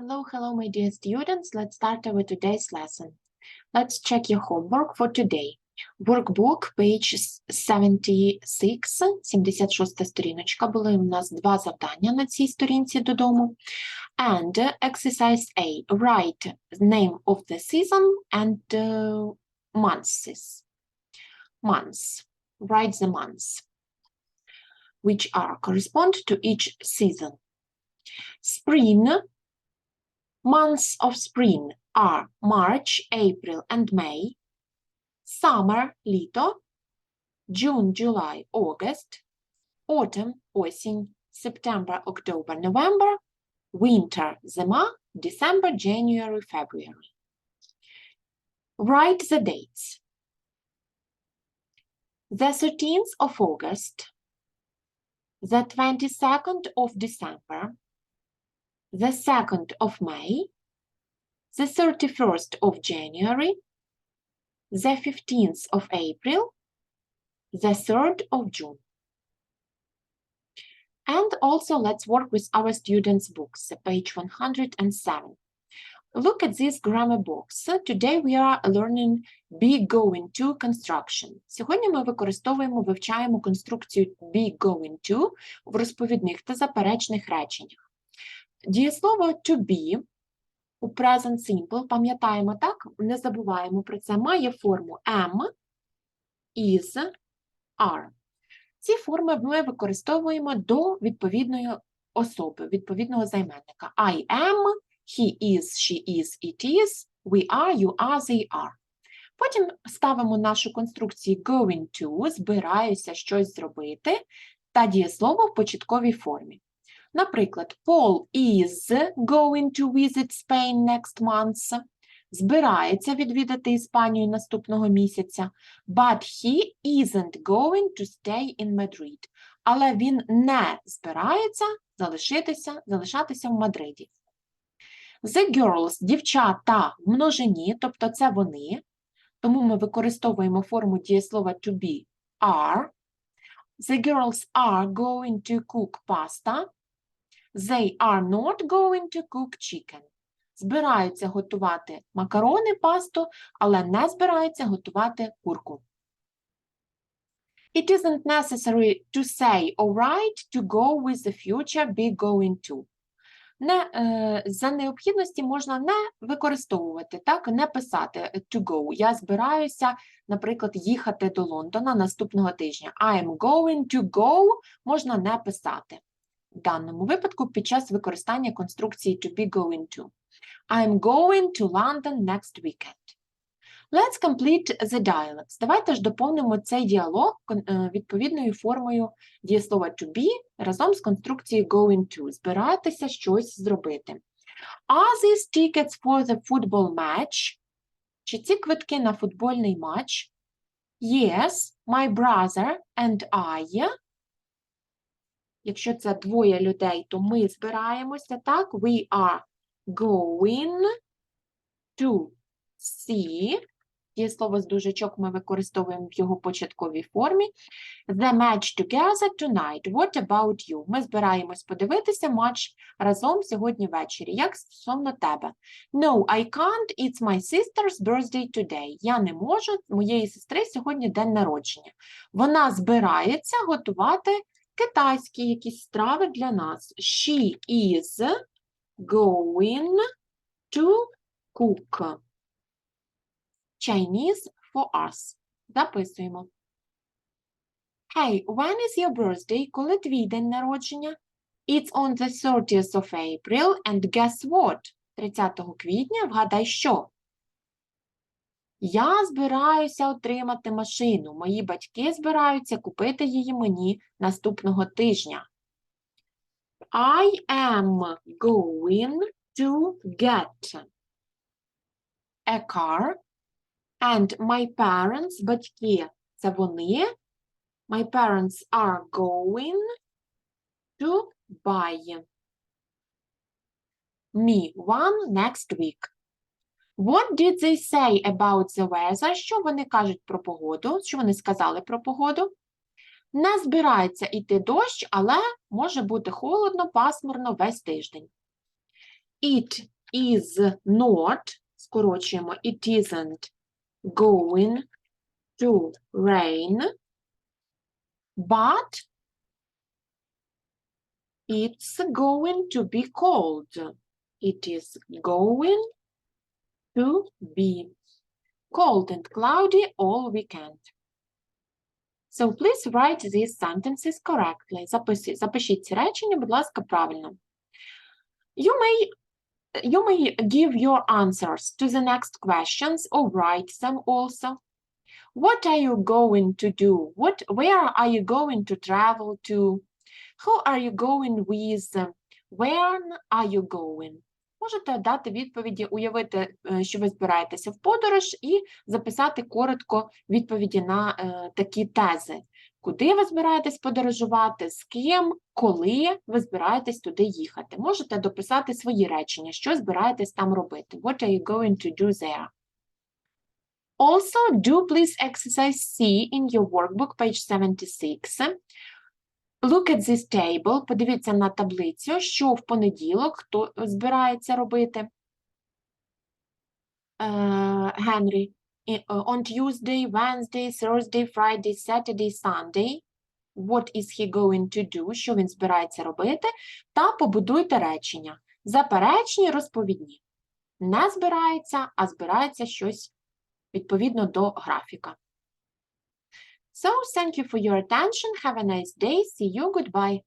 Hello, hello, my dear students. Let's start with today's lesson. Let's check your homework for today. Workbook, page s- 76, 76 сторіночка. Були у нас два завдання на цій сторінці додому. And uh, exercise A. Write the name of the season and uh, months. Months. Write the months, which are correspond to each season. Spring Months of spring are March, April, and May. Summer, літо. June, July, August. Autumn, осінь. September, October, November. Winter, зима. December, January, February. Write the dates. The 13th of August. The 22nd of December. the 2nd of May, the 31st of January, the 15th of April, the 3rd of June. And also let's work with our students' books, page 107. Look at this grammar box. Today we are learning be going to construction. Сьогодні ми використовуємо, вивчаємо конструкцію be going to в розповідних та заперечних реченнях. Дієслово to be у present simple, пам'ятаємо так, не забуваємо про це, має форму am, is, are. Ці форми ми використовуємо до відповідної особи, відповідного займенника. I am, he is, she is, it is, we are, you are, they are. Потім ставимо нашу конструкцію going to, збираюся щось зробити, та дієслово в початковій формі. Наприклад, Paul is going to visit Spain next month. Збирається відвідати Іспанію наступного місяця. But he isn't going to stay in Madrid. Але він не збирається залишитися, залишатися в Мадриді. The girls, дівчата в множині, тобто це вони. Тому ми використовуємо форму дієслова to be are. The girls are going to cook pasta. They are not going to cook chicken. Збираються готувати макарони, пасту, але не збираються готувати курку. It isn't necessary to say or write to go with the future be going to. Не, е, за необхідності можна не використовувати, так, не писати е, to go. Я збираюся, наприклад, їхати до Лондона наступного тижня. I am going to go можна не писати даному випадку під час використання конструкції to be going to. I'm going to London next weekend. Let's complete the dialogues. Давайте ж доповнимо цей діалог е, відповідною формою дієслова to be разом з конструкцією going to. Збиратися щось зробити. Are these tickets for the football match? Чи ці квитки на футбольний матч? Yes, my brother and I Якщо це двоє людей, то ми збираємося, так? We are going to see. Дієслово з дужечок ми використовуємо в його початковій формі. The match together tonight. What about you? Ми збираємось подивитися матч разом сьогодні ввечері. Як стосовно тебе? No, I can't. It's my sister's birthday today. Я не можу. Моєї сестри сьогодні день народження. Вона збирається готувати китайські якісь страви для нас. She is going to cook. Chinese for us. Записуємо. Hey, when is your birthday? Коли твій день народження? It's on the 30th of April and guess what? 30 квітня, вгадай що? Я збираюся отримати машину. Мої батьки збираються купити її мені наступного тижня. I am going to get a car and my parents, батьки, це вони. My parents are going to buy me one next week. What did they say about the weather? Що вони кажуть про погоду? Що вони сказали про погоду? Не збирається йти дощ, але може бути холодно, пасмурно весь тиждень. It is not, скорочуємо, it isn't going to rain, but it's going to be cold. It is going to be cold and cloudy all weekend. So please write these sentences correctly. Записи, запишіть ці речення, будь ласка, правильно. You may you may give your answers to the next questions or write them also. What are you going to do? What where are you going to travel to? Who are you going with? When are you going? Можете дати відповіді, уявити, е, що ви збираєтеся в подорож, і записати коротко відповіді на е, такі тези. Куди ви збираєтесь подорожувати, з ким, коли ви збираєтесь туди їхати. Можете дописати свої речення, що збираєтесь там робити. What are you going to do there? Also, do please exercise C in your workbook, page 76. Look at this table. Подивіться на таблицю, що в понеділок хто збирається робити. Е, Генрі. Е, On Tuesday, Wednesday, Thursday, Friday, Saturday, Sunday. What is he going to do? Що він збирається робити? Та побудуйте речення. Заперечні, розповідні. Не збирається, а збирається щось відповідно до графіка. So, thank you for your attention. Have a nice day. See you. Goodbye.